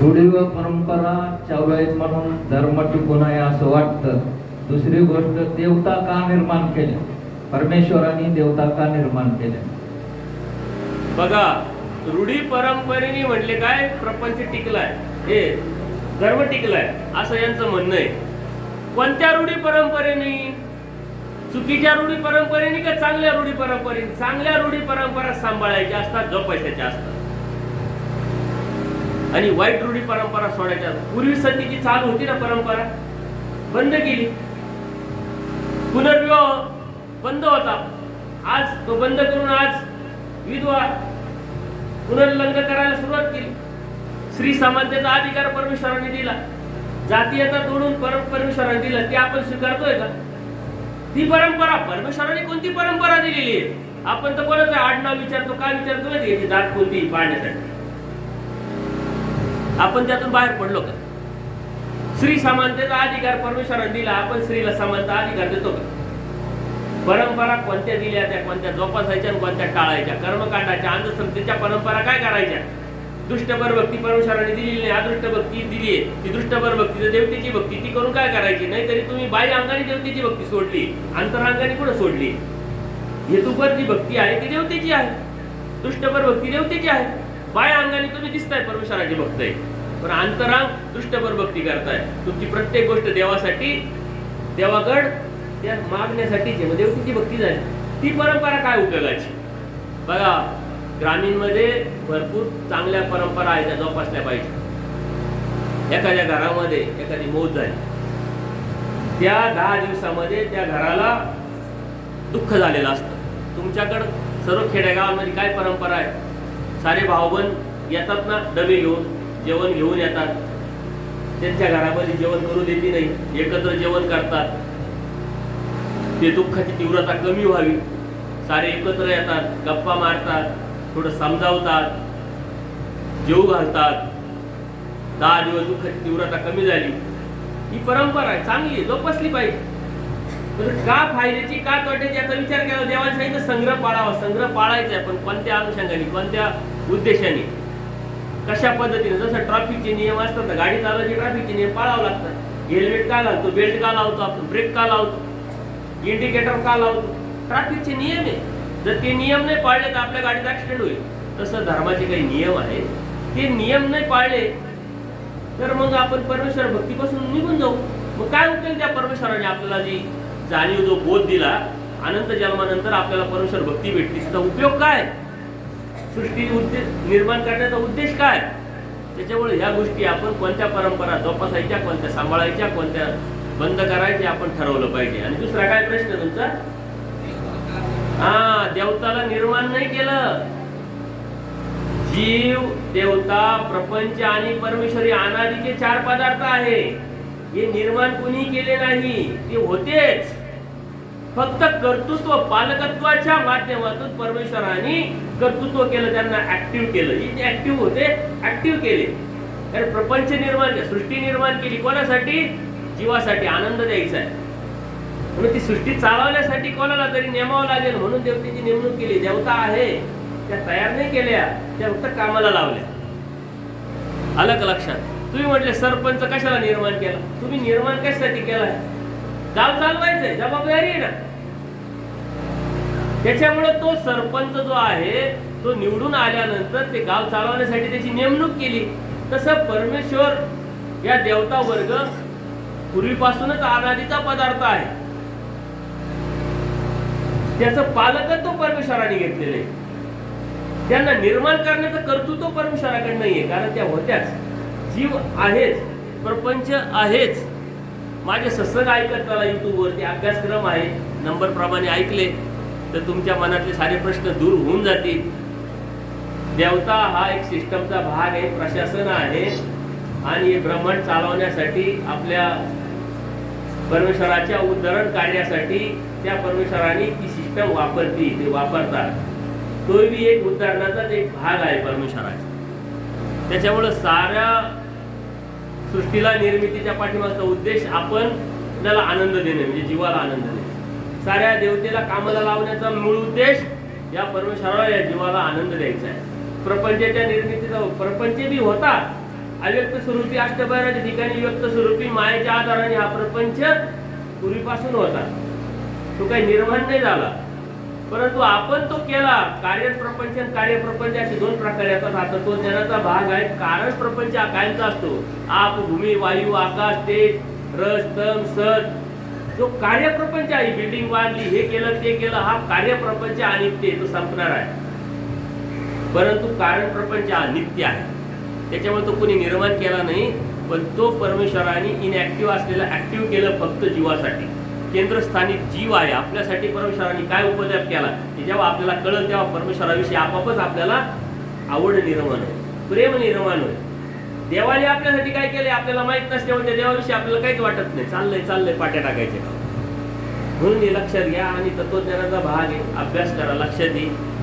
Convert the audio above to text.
रूढी व परंपरा चावळीत म्हणून धर्म टिकून आहे असं वाटतं. दुसरी गोष्ट देवता का निर्माण केल्या? परमेश्वराने देवता का निर्माण केल्या? बघा रूढी परंपरेने म्हटले काय? प्रपंच टिकलाय. हे धर्म टिकलाय असं यांचं म्हणणं आहे. कोणत्या रूढी परंपरेने? चुकीच्या रूढी परंपरेने का चांगल्या रूढी परंपरेने? चांगल्या रूढी परंपरा सांभाळायच्या असतात जोपासायच्या असतात? आणि वाईट रूढी परंपरा सोडायच्या पूर्वी सतीची चालू होती ना परंपरा बंद केली. पुनर्विवाह बंद होता. आज तो बंद करून आज विधवा पुनर्लग्न करायला सुरुवात केली. स्त्री समानतेचा अधिकार परमेश्वराने दिला. जातीयता तोडून परमेश्वराने दिला. ते आपण स्वीकारतोय का? ती परंपरा परमेश्वराने कोणती परंपरा दिलेली आहे? आपण तर कोणाचं आडनाव विचारतो काय विचारतो माहिती जात कोणती पाहण्यासाठी. आपण त्यातून बाहेर पडलो का? स्त्री समानतेचा अधिकार परमेश्वराने दिला आपण स्त्रीला समानता अधिकार देतो का? परंपरा कोणत्या दिल्या त्या कोणत्या जोपासायच्या आणि कोणत्या टाळायच्या? कर्मकांडाच्या अंधश्रद्धेच्या परंपरा काय करायच्या? दुष्टभर भक्ती परमेश्वराने दिलेली नाही अदृष्ट भक्ती दिली आहे. ती दुष्टभर भक्ती तर देवतेची भक्ती ती करून काय करायची? नाही तरी तुम्ही बाह्य अंगाने देवतेची भक्ती सोडली अंतरांगाने कुठं सोडली? हेतुपर जी भक्ती आहे ती देवतेची आहे. दुष्टभर भक्ती देवतेची आहे. बाह्य अंगाने तुम्ही दिसताय परमेश्वराची भक्त आहे. पण अंतरांग दृष्टभर भक्ती करताय. तुमची प्रत्येक गोष्ट देवासाठी देवाकड त्या मागण्यासाठीची म्हणजे देवतीची भक्ती झाली. ती परंपरा काय उपयोगाची? बघा ग्रामीणमध्ये भरपूर चांगल्या परंपरा आहेत त्या जोपासल्या पाहिजे. एखाद्या घरामध्ये एखादी मौत झाली. त्या दहा दिवसामध्ये त्या घराला दुःख झालेलं असतं. तुमच्याकडं सर्व खेडेगावांमध्ये काय परंपरा आहे? सारे भाऊबंद येतात ना डबे घेऊन. जेवण घेऊन येतात. त्यांच्या घरामध्ये जेवण करू देते नाही. एकत्र जेवण करतात. ते दुःखाची तीव्रता कमी व्हावी. सारे एकत्र येतात गप्पा मारतात थोडं समजावतात जेव घालतात. दहा दिवस दुःखाची तीव्रता कमी झाली. ही परंपरा आहे चांगली आहे जोपासली पाहिजे. का फायद्याची का तोट्याची याचा विचार केला देवाने सांगितलं संग्रह पाळावा. संग्रह पाळायचा आहे पण कोणत्या अनुषंगाने कोणत्या उद्देशाने? कशा पद्धतीने? जसं ट्रॅफिकचे नियम असतात ना गाडी चालवायचे ट्रॅफिकचे नियम पाळावं लागतात. हेल्मेट का लावतो बेल्ट का लावतो आपण? ब्रेक का लावतो? इंडिकेटर का लावतो? ट्रॅफिकचे नियम आहे जर ते नियम नाही पाळले तर आपल्या गाडीत ऍक्सिडेंट होईल. तसं धर्माचे काही नियम आहेत. ते नियम नाही पाळले तर मग आपण परमेश्वर भक्तीपासून निघून जाऊ. मग काय उपयोग त्या परमेश्वराने आपल्याला जी जाणीव जो बोध दिला अनंत जन्मानंतर आपल्याला परमेश्वर भक्ती भेटली? त्याचा उपयोग काय? सृष्टी उद्देश निर्माण करण्याचा उद्देश काय? त्याच्यामुळे ह्या गोष्टी आपण कोणत्या परंपरा जोपासायच्या कोणत्या सांभाळायच्या कोणत्या बंद करायच्या आपण ठरवलं पाहिजे. आणि दुसरा काय प्रश्न तुमचा? हा देवताला निर्माण नाही केलं. जीव देवता प्रपंच आणि परमेश्वरी अनादीचे चार पदार्थ आहे. हे निर्माण कुणी केले नाही? ते होतेच. फक्त कर्तृत्व पालकत्वाच्या माध्यमातून परमेश्वराने कर्तृत्व केलं त्यांना ऍक्टिव्ह केलं. जे ऍक्टिव्ह होते ऍक्टिव्ह केले. कारण प्रपंच निर्माण सृष्टी निर्माण केली. कोणासाठी? जीवासाठी आनंद द्यायचा आहे. म्हणून ती सृष्टी चालवण्यासाठी कोणाला तरी नेमावं लागेल म्हणून देवतेची नेमणूक केली. देवता आहे त्या तयार नाही केल्या त्या फक्त कामाला लावल्या. आलं का लक्षात? तुम्ही म्हटले सरपंच कशाला निर्माण केला? तुम्ही निर्माण कशासाठी केलाय? गाव चालवायचंय जबाबदारी आहे ना. त्याच्यामुळे तो सरपंच जो आहे तो निवडून आल्यानंतर ते गाव चालवण्यासाठी त्याची नेमणूक केली. तसं परमेश्वर या देवता वर्ग पूर्वीपासूनच अनादीचा पदार्थ आहे. त्याचं पालकत्व परमेश्वराने घेतलेलं आहे. त्यांना निर्माण करण्याचं कर्तृत्व परमेश्वराकडे नाहीये कारण त्या होत्याच. जीव आहेच प्रपंच आहेच. माझे सत्संग ऐकत चला युट्यूबवरती अभ्यासक्रम आहे. नंबर प्रमाणे ऐकले तर तुमच्या मनातले सारे प्रश्न दूर होऊन जातील. देवता हा एक सिस्टमचा भाग आहे प्रशासन आहे आणि हे ब्रह्मांड चालवण्यासाठी आपल्या परमेश्वराच्या उद्धरण कार्यासाठी त्या परमेश्वराने ती सिस्टम वापरती ते वापरतात. तो बी एक उदाहरणाचाच एक भाग आहे परमेश्वराचा. त्याच्यामुळं साऱ्या सृष्टीला निर्मितीच्या पाठीमागचा उद्देश आपण त्याला आनंद देणे म्हणजे जीवाला आनंद देणे. साऱ्या देवतेला कामाला लावण्याचा मूळ उद्देश या परमेश्वराला या जीवाला आनंद द्यायचा आहे. प्रपंचाच्या निर्मितीचा प्रपंच बी होता अव्यक्त स्वरूपी अष्टभैराच्या ठिकाणी व्यक्त स्वरूपी मायेच्या आधाराने हा प्रपंच पूर्वीपासून होता. तो काही निर्माण नाही झाला. परंतु आपण तो केला. कार्य प्रपंच कार्य प्रपंच असे दोन प्रकार येतात तो ज्ञानाचा भाग आहे. कारण प्रपंच हा कायमचा असतो. आप भूमी वायू आकाश तेज रस तम सत. जो कार्यप्रपंच आहे बिल्डिंग बांधली हे केलं ते केलं हा कार्यप्रपंच अनित्य तो संपणार आहे. परंतु कारण प्रपंच हा नित्य आहे. त्याच्यामुळे तो कोणी निर्माण केला नाही पण तो परमेश्वराने इनॅक्टिव्ह असलेला ऍक्टिव्ह केलं फक्त जीवासाठी. केंद्रस्थानी जीव आहे आपल्यासाठी परमेश्वराने काय उपद्याप केला हे जेव्हा आपल्याला कळलं तेव्हा परमेश्वराविषयी आपापच आपल्याला आवड निर्माण होईल. प्रेम निर्माण होईल. देवाने आपल्यासाठी काय केले आपल्याला माहीत नसते म्हणजे देवाविषयी आपल्याला काहीच वाटत नाही. चाललंय चाललंय पाट्या टाकायचे. म्हणून हे लक्षात घ्या आणि तत्वज्ञानाचा भाग आहे. अभ्यास करा लक्षात येईल